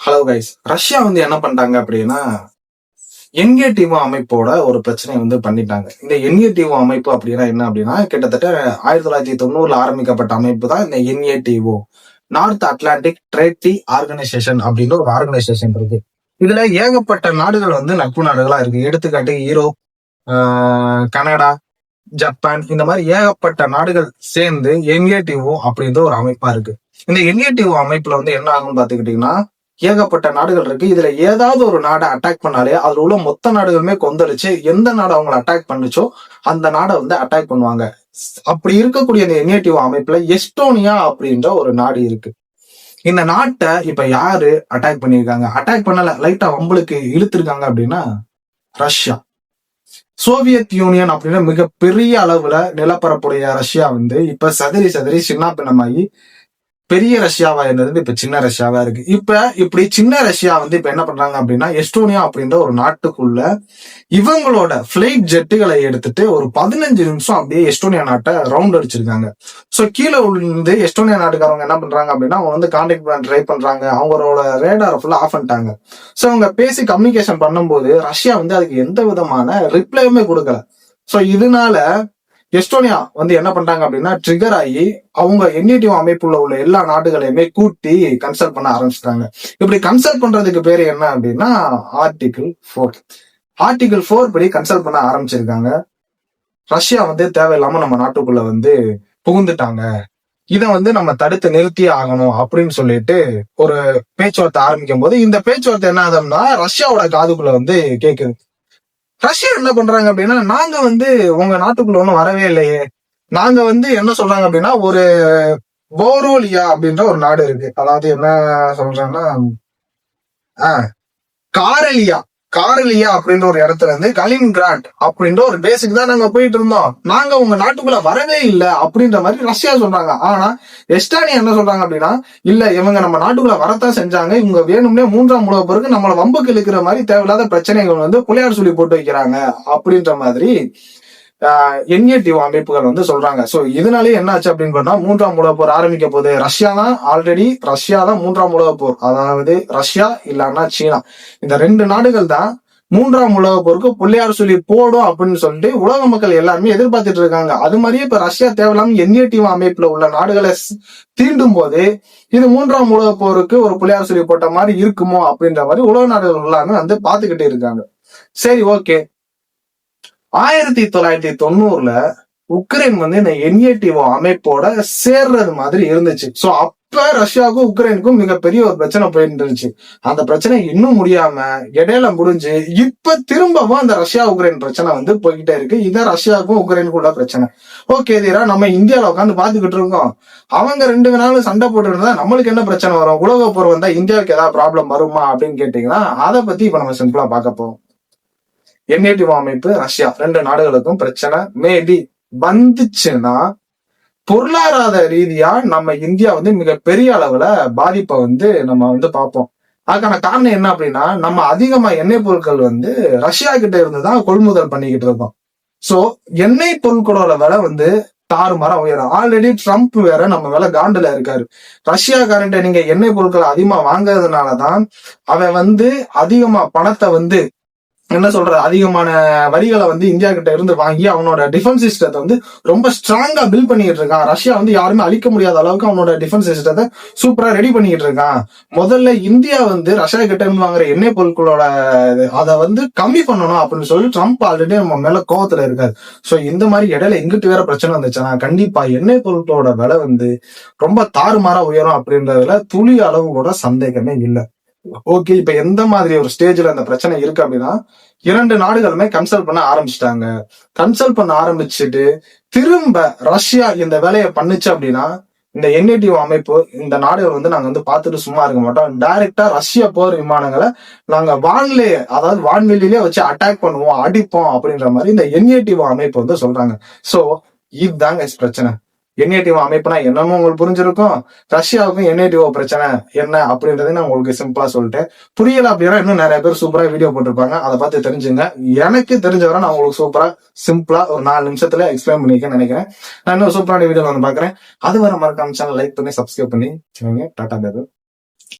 Hello guys Russia வந்து என்ன பண்ணிட்டாங்க அப்படின்னா என்ஏடிஓ அமைப்போட ஒரு பிரச்சனை வந்து பண்ணிட்டாங்க. இந்த என்ஏடிஓ அமைப்பு அப்படின்னா என்ன அப்படின்னா கிட்டத்தட்ட ஆயிரத்தி தொள்ளாயிரத்தி தொண்ணூறுல ஆரம்பிக்கப்பட்ட அமைப்பு தான் இந்த NATO north atlantic treaty organisation அப்படின்னு ஒரு ஆர்கனைசேஷன் இருக்கு. இதுல ஏகப்பட்ட நாடுகள் வந்து நட்பு நாடுகளா இருக்கு. எடுத்துக்காட்டு யூரோப் கனடா ஜப்பான் இந்த மாதிரி ஏகப்பட்ட நாடுகள் சேர்ந்து என்ஏடிஓ அப்படின்ற ஒரு அமைப்பா இருக்கு. இந்த என்ஏடிஓ அமைப்புல வந்து என்ன ஆகும்னு பாத்துக்கிட்டீங்கன்னா ஏகப்பட்ட நாடுகள் இருக்கு. இதுல ஏதாவது ஒரு நாடை அட்டாக் பண்ணாலே அதுல உள்ள மொத்த நாடுகளுமே கொந்தளிச்சு எந்த நாடு அவங்களை அட்டாக் பண்ணுச்சோ அந்த நாடை வந்து அட்டாக் பண்ணுவாங்க. அப்படி இருக்கக்கூடிய இந்த என்ஏடிஓ அமைப்புல எஸ்டோனியா அப்படின்ற ஒரு நாடு இருக்கு. இந்த நாட்டை இப்ப யாரு அட்டாக் பண்ணியிருக்காங்க? அட்டாக் பண்ணல. லைட்டா வம்பளுக்கு இழுத்துருக்காங்க அப்படின்னா ரஷ்யா. சோவியத் யூனியன் அப்படின்னா மிகப்பெரிய அளவுல நிலப்பரப்புடைய ரஷ்யா வந்து இப்ப சதுரி சதுரி சின்ன பின்னமாகி பெரிய ரஷ்யாவா இருந்தது இப்ப சின்ன ரஷ்யாவா இருக்கு. இப்ப இப்படி சின்ன ரஷ்யா வந்து இப்ப என்ன பண்றாங்க அப்படின்னா எஸ்டோனியா அப்படின்ற ஒரு நாட்டுக்குள்ள இவங்களோட பிளைட் ஜெட்டுகளை எடுத்துட்டு ஒரு பதினஞ்சு நிமிஷம் அப்படியே எஸ்டோனியா நாட்டை ரவுண்ட் அடிச்சிருக்காங்க. சோ கீழே விழுந்து எஸ்டோனியா நாட்டுக்காரங்க என்ன பண்றாங்க அப்படின்னா அவங்க வந்து கான்டாக்ட் பண்ண ட்ரை பண்றாங்க. அவங்களோட ரேடார் ஃபுல்லா ஆஃப் பண்ணிட்டாங்க. சோ அவங்க பேசி கம்யூனிகேஷன் பண்ணும்போது ரஷ்யா வந்து அதுக்கு எந்த விதமான ரிப்ளையுமே கொடுக்கல. சோ இதனால எஸ்டோனியா வந்து என்ன பண்றாங்க அப்படின்னா ட்ரிகர் ஆகி அவங்க என்இடிஓ அமைப்புல உள்ள எல்லா நாடுகளையுமே கூட்டி கன்சல்ட் பண்ண ஆரம்பிச்சிட்டாங்க. இப்படி கன்சல்ட் பண்றதுக்கு பேர் என்ன அப்படின்னா ஆர்டிகிள் ஃபோர் ஆர்டிகிள் ஃபோர் படி கன்சல்ட் பண்ண ஆரம்பிச்சிருக்காங்க. ரஷ்யா வந்து தேவையில்லாம நம்ம நாட்டுக்குள்ள வந்து புகுந்துட்டாங்க. இதை வந்து நம்ம தடுத்து நிறுத்தியே ஆகணும் அப்படின்னு சொல்லிட்டு ஒரு பேச்சுவார்த்தை ஆரம்பிக்கும் போது இந்த பேச்சுவார்த்தை என்ன ஆகுதுன்னா ரஷ்யாவோட காதுக்குள்ள வந்து கேக்குது. ரஷ்யா என்ன பண்றாங்க அப்படின்னா நாங்க வந்து உங்க நாட்டுக்குள்ள ஒன்றும் வரவே இல்லையே. நாங்க வந்து என்ன சொல்றாங்க அப்படின்னா ஒரு போரோலியா அப்படின்ற ஒரு நாடு இருக்கு. அதாவது என்ன சொல்றாங்கன்னா ஆஹ் காரலியா. காரலியா அப்படின்ற ஒரு இடத்துல இருந்து கலின் கிராண்ட் அப்படின்ற ஒரு பேஸுக்கு தான் நாங்க போயிட்டு இருந்தோம். நாங்க உங்க நாட்டுக்குள்ள வரவே இல்லை அப்படின்ற மாதிரி ரஷ்யா சொல்றாங்க. ஆனா எஸ்டானியா என்ன சொல்றாங்க அப்படின்னா இல்ல இவங்க நம்ம நாட்டுக்குள்ள வரத்தான் செஞ்சாங்க. இவங்க வேணும்னே மூன்றாம் உலக பிறகு நம்மள வம்புக்கு இழுக்கிற மாதிரி தேவையில்லாத பிரச்சனைகள் வந்து புலையார் சொல்லி போட்டு வைக்கிறாங்க. அப்படின்ற மாதிரி என்ஏடிஓ அமைப்புகள் வந்து சொல்றாங்க. சோ இதனாலே என்ன ஆச்சு அப்படின்னு பார்த்தா மூன்றாம் உலக போர் ஆரம்பிக்க போகுது. ரஷ்யா தான் ஆல்ரெடி ரஷ்யா தான் மூன்றாம் உலக போர். அதாவது ரஷ்யா இல்லைன்னா சீனா. இந்த ரெண்டு நாடுகள் தான் மூன்றாம் உலக போருக்கு பிள்ளையார் சொல்லி போடும் அப்படின்னு சொல்லிட்டு உலக மக்கள் எல்லாருமே எதிர்பார்த்துட்டு இருக்காங்க. அது மாதிரியே இப்ப ரஷ்யா தேவையில்லாம என்ஏடிஓ அமைப்புல உள்ள நாடுகளை தீண்டும் போது இது மூன்றாம் உலக போருக்கு ஒரு பிள்ளையார் சொல்லி போட்ட மாதிரி இருக்குமோ அப்படின்ற மாதிரி உலக நாடுகள் எல்லாமே வந்து பாத்துக்கிட்டே இருக்காங்க. சரி ஓகே. ஆயிரத்தி தொள்ளாயிரத்தி தொண்ணூறுல உக்ரைன் வந்து இந்த என்ஏடிஓ அமைப்போட சேர்றது மாதிரி இருந்துச்சு. சோ அப்ப ரஷ்யாவுக்கும் உக்ரைனுக்கும் மிகப்பெரிய ஒரு பிரச்சனை போயிட்டு இருந்துச்சு. அந்த பிரச்சனை இன்னும் முடியாம இடையில முடிஞ்சு இப்ப திரும்பவும் அந்த ரஷ்யா உக்ரைன் பிரச்சனை வந்து போய்கிட்டே இருக்கு. இதான் ரஷ்யாவுக்கும் உக்ரைனுக்கும் உள்ள பிரச்சனை. ஓகே தீரா நம்ம இந்தியாவில உட்காந்து பாத்துக்கிட்டு இருக்கோம். அவங்க ரெண்டு நாளும் சண்டை போட்டு இருந்தா நம்மளுக்கு என்ன பிரச்சனை வரும்? உலக போர் வந்தா இந்தியாவுக்கு ஏதாவது ப்ராப்ளம் வருமா அப்படின்னு கேட்டீங்கன்னா அதை பத்தி இப்ப நம்ம சிம்பிளா பார்க்க போறோம். என்ஏடிஓ அமைப்பு ரஷ்யா. ரெண்டு நாடுகளுக்கும் பிரச்சனை. மேபி வந்துச்சுன்னா பொருளாதார ரீதியா நம்ம இந்தியா வந்து மிகப்பெரிய அளவுல பாதிப்பை வந்து நம்ம வந்து பார்ப்போம். அதுக்கான காரணம் என்ன அப்படின்னா நம்ம அதிகமா எண்ணெய் பொருட்கள் வந்து ரஷ்யா கிட்ட இருந்து தான் கொள்முதல் பண்ணிக்கிட்டு இருக்கோம். சோ எண்ணெய் பொருட்களோட விலை வந்து தாறுமாறா உயரும். ஆல்ரெடி ட்ரம்ப் வேற நம்ம மேல காண்டுல இருக்காரு. ரஷ்யாக்காரன்ட்ட நீங்க எண்ணெய் பொருட்களை அதிகமா வாங்குறதுனாலதான் அவன் வந்து அதிகமா பணத்தை வந்து என்ன சொல்றது அதிகமான வரிகளை வந்து இந்தியா கிட்ட இருந்து வாங்கி அவனோட டிஃபென்ஸ் சிஸ்டத்தை வந்து ரொம்ப ஸ்ட்ராங்கா பில்ட் பண்ணிட்டு இருக்கான். ரஷ்யா வந்து யாருமே அழிக்க முடியாத அளவுக்கு அவனோட டிஃபென்ஸ் சிஸ்டத்தை சூப்பரா ரெடி பண்ணிட்டு இருக்கான். முதல்ல இந்தியா வந்து ரஷ்யா கிட்ட இருந்து வாங்குற எண்ணெய் பொருட்களோட அதை வந்து கம்மி பண்ணணும் அப்படின்னு சொல்லி ட்ரம்ப் ஆல்ரெடி நம்ம மேல கோவத்துல இருக்காரு. சோ இந்த மாதிரி இடையில எங்கிட்டு வேற பிரச்சனை வந்துச்சுன்னா கண்டிப்பா எண்ணெய் பொருட்களோட விலை வந்து ரொம்ப தாறுமாறா உயரும் அப்படின்றதுல துளி அளவு கூட சந்தேகமே இல்லை. ஓகே இப்ப எந்த மாதிரி ஒரு ஸ்டேஜ்ல அந்த பிரச்சனை இருக்கு அப்படின்னா இரண்டு நாடுகளுமே கன்சல்ட் பண்ண ஆரம்பிச்சிட்டாங்க. கன்சல்ட் பண்ண ஆரம்பிச்சுட்டு திரும்ப ரஷ்யா இந்த வேலையை பண்ணுச்சு அப்படின்னா இந்த என்ஏடிஓ அமைப்பு இந்த நாடுகள் வந்து நாங்க வந்து பார்த்துட்டு சும்மா இருக்க மாட்டோம். டைரக்டா ரஷ்ய போர் விமானங்களை நாங்க வான்லே அதாவது வான்வெளியிலேயே வச்சு அட்டாக் பண்ணுவோம் அடிப்போம் அப்படின்ற மாதிரி இந்த என்ஏடிஓ அமைப்பு வந்து சொல்றாங்க. சோ இதுதாங்க பிரச்சனை. என்ஏடிஓ அமைப்புனா என்னமோ உங்களுக்கு புரிஞ்சிருக்கும். ரஷ்யாவுக்கும் என்ஏடிஓ பிரச்சனை என்ன அப்படின்றத நான் உங்களுக்கு சிம்பிளா சொல்லிட்டேன். புரியல அப்படின்னா இன்னும் நிறைய பேர் சூப்பரா வீடியோ போட்டிருப்பாங்க. அதை பார்த்து தெரிஞ்சுங்க. எனக்கு தெரிஞ்சவரை நான் உங்களுக்கு சூப்பரா சிம்பிளா ஒரு நாலு நிமிஷத்துல எக்ஸ்பிளைன் பண்ணிக்க நினைக்கிறேன். நான் இன்னும் சூப்பரான வீடியோ வந்து பாக்குறேன் அது வர மறக்காம சேனல் லைக் பண்ணி சப்ஸ்கிரைப் பண்ணி டாடா பேரு